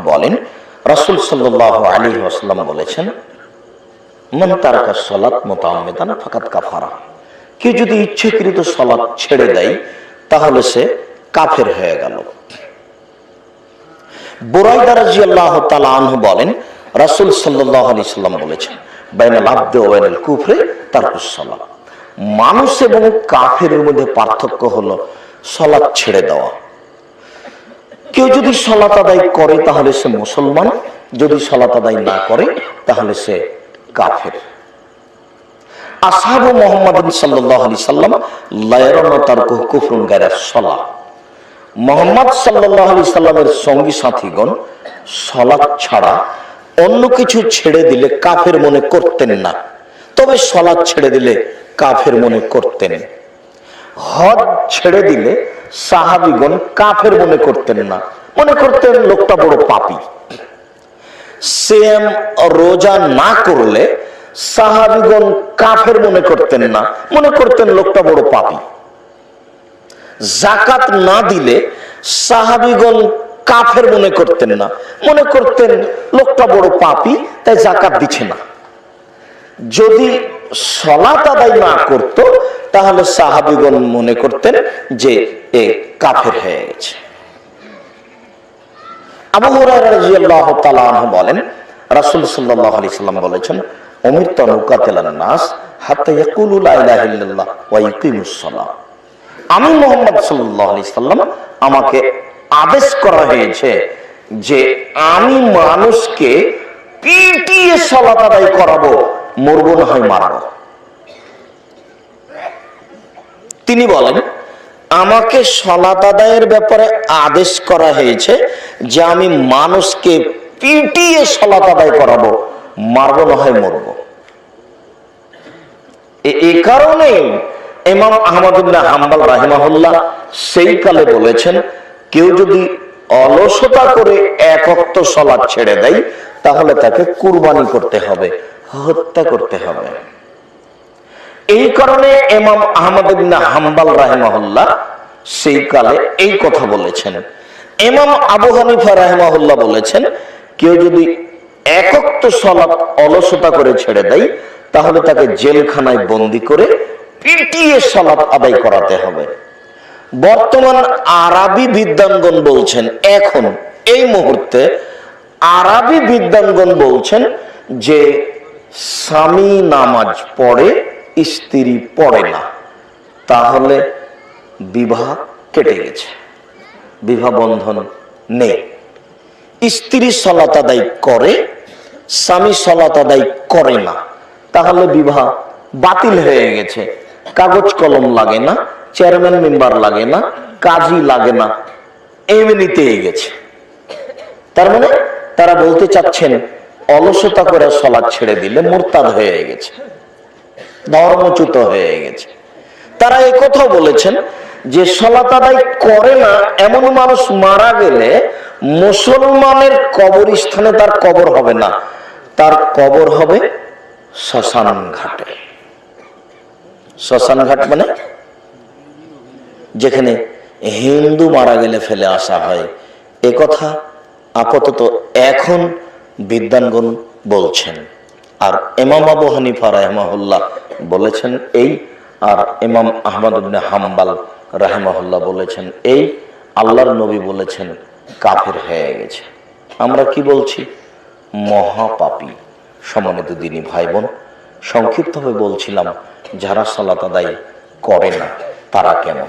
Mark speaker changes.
Speaker 1: বলেন, রাসুল বলেছেন, মন যদি ছেড়ে দেয়, তাহলে সে কাফের হয়ে গেল। বোরাইদা রাজি আল্লাহ তালাহ বলেন, রাসুল সাল্লাহ সাল্লাম বলেছেন, বাইনাল আব্দে ওয়াইনাল কুফরে তার সলাৎ মানুষ এবং কাফের মধ্যে পার্থক্য হলো সলাৎ ছেড়ে দেওয়া। কেউ যদি সলাত আদায় করে, তাহলে সে মুসলমান। যদি সলাত আদায় না করে, তাহলে সে কাফের। আসাবু মোহাম্মদ সাল্লাহ আলি সাল্লাম লায়রন তার কুফরুন গায়রা সলা মোহাম্মদ সাল্লাহ আলি সাল্লামের সঙ্গী সাথীগণ সলাৎ ছাড়া অন্য কিছু ছেড়ে দিলে কাফের মনে করতেন না। তবে সলাৎ ছেড়ে দিলে কাফের মনে করতেন। হজ ছেড়ে দিলে সাহাবিগণ কাফের মনে করতেন না। মনে করতেন লোকটা বড় পাপি। সেম রোজা না করলে সাহাবিগণ কাফের মনে করতেন না। মনে করতেন লোকটা বড় পাপি। জাকাত না দিলে সাহাবিগণ কাফের মনে করতেন না। মনে করতেন লোকটা বড় পাপি, তাই জাকাত দিচ্ছে না। যদি সলাত আদায় না করত, তাহলে সাহাবিগণ মনে করতেন যে এ কাফের হয়ে গেছে আবু হুরায়রা তাআলা বলেন রাসূল সাল্লাল্লাহু আলাইহি সাল্লাম বলেছেন অমির তনুকাতিলান নাস হাত্তা ইয়াকুলু লা ইলাহা ইল্লাল্লাহ ওয়া ইকিমুস সালাহ। আমি মোহাম্মদ সাল্লাল্লাহু আলাইহি সাল্লাম আমাকে আদেশ করা হয়েছে যে আমি মানুষকে পিটিয়ে সালাত আদায় করাবো মরবো না হয় মারবো। তিনি বলেন আমাকে সলাত আদায়ের ব্যাপারে আদেশ করা হয়েছে যে আমি মানুষকে পিটিয়ে সলাত আদায় করাবো, মারবো না হয় মরবো। এ- কারণে ইমাম আহমদুল্লাহ হাম্বাল রাহিমাহুল্লাহ সেই কালে বলেছেন, কেউ যদি অলসতা করে একত্ব সলাদ ছেড়ে দেয়, তাহলে তাকে কুরবানি করতে হবে, হত্যা করতে হবে। এই কারণে এমাম আহমদ হাম্বাল রাহেমাহুল্লাহ সেই কালে এই কথা বলেছেন। এমাম আবু হানিফা রাহেমাহুল্লাহ বলেছেন, কেউ যদি একক্ত সলাপ অলসতা করে ছেড়ে দেয়, তাহলে তাকে জেলখানায় বন্দি করে পিটিয়ে সলাপ আদায় করাতে হবে। বর্তমান আরবি বিদ্যাঙ্গন বলছেন, এখন, এই মুহূর্তে আরবি বিদ্যাঙ্গন বলছেন যে স্বামী নামাজ পড়ে স্ত্রী পড়ে না, তাহলে বিবাহ কেটে গেছে। বিবাহ বন্ধন নেই। স্ত্রী সলাত আদায় করে, স্বামী সলাত আদায় করে না, তাহলে বিবাহ বাতিল হয়ে গেছে। কাগজ কলম লাগে না, চেয়ারম্যান মেম্বার লাগে না কাজী লাগে না এমনিতে গেছে। তার মানে তারা বলতে চাচ্ছেন, অলসতা করে সলাদ ছেড়ে দিলে মোরতাদ হয়ে গেছে। ধর্মচ্যুত হয়ে গেছে। তারা কথা বলেছেন যে সলাত আদায় করে না এমন মানুষ মারা গেলে মুসলমানের কবরস্থানে তার কবর হবে না। তার কবর হবে শ্মশান ঘাটে শ্মশান ঘাট মানে? যেখানে হিন্দু মারা গেলে ফেলে আসা হয়। এ কথা আপাতত এখন বিদ্যানগণ বলছেন। আর এমাম আবু হানিফা রাহমাহুল্লাহ বলেছেন এই, আর ইমাম আহমদ ইবনে হাম্বাল রাহমহল্লা বলেছেন এই, আল্লাহর নবী বলেছেন কাফের হয়ে গেছে। আমরা কি বলছি? মহাপাপী সমানিত দিনী ভাই বোন সংক্ষিপ্তভাবে বলছিলাম, যারা সালাত আদায় করে না, তারা কেমন?